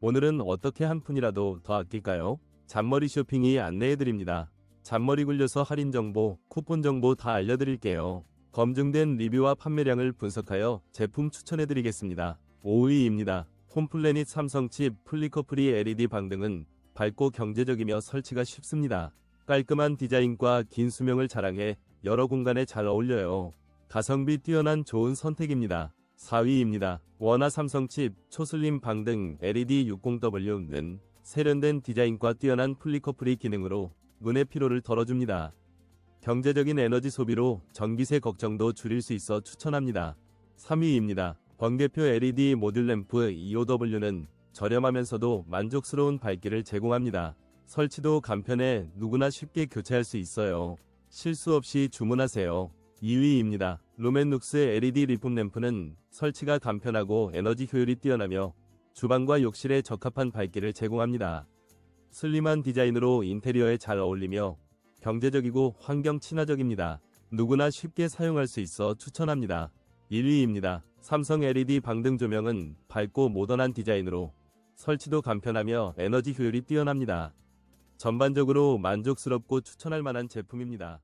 오늘은 어떻게 한 푼이라도 더 아낄까요? 잔머리 쇼핑이 안내해드립니다. 잔머리 굴려서 할인 정보, 쿠폰 정보 다 알려드릴게요. 검증된 리뷰와 판매량을 분석하여 제품 추천해드리겠습니다. 5위입니다. 홈플래닛 삼성칩 플리커프리 LED 방등은 밝고 경제적이며 설치가 쉽습니다. 깔끔한 디자인과 긴 수명을 자랑해 여러 공간에 잘 어울려요. 가성비 뛰어난 좋은 선택입니다. 4위입니다. 원화 삼성칩 초슬림 방 등 LED 60W는 세련된 디자인과 뛰어난 플리커프리 기능으로 눈의 피로를 덜어줍니다. 경제적인 에너지 소비로 전기세 걱정도 줄일 수 있어 추천합니다. 3위입니다. 번개표 LED 모듈 램프 EOW는 저렴하면서도 만족스러운 밝기를 제공합니다. 설치도 간편해 누구나 쉽게 교체할 수 있어요. 실수 없이 주문하세요. 2위입니다. 루멘룩스 LED 리폼 램프는 설치가 간편하고 에너지 효율이 뛰어나며 주방과 욕실에 적합한 밝기를 제공합니다. 슬림한 디자인으로 인테리어에 잘 어울리며 경제적이고 환경 친화적입니다. 누구나 쉽게 사용할 수 있어 추천합니다. 1위입니다. 삼성 LED 방등 조명은 밝고 모던한 디자인으로 설치도 간편하며 에너지 효율이 뛰어납니다. 전반적으로 만족스럽고 추천할 만한 제품입니다.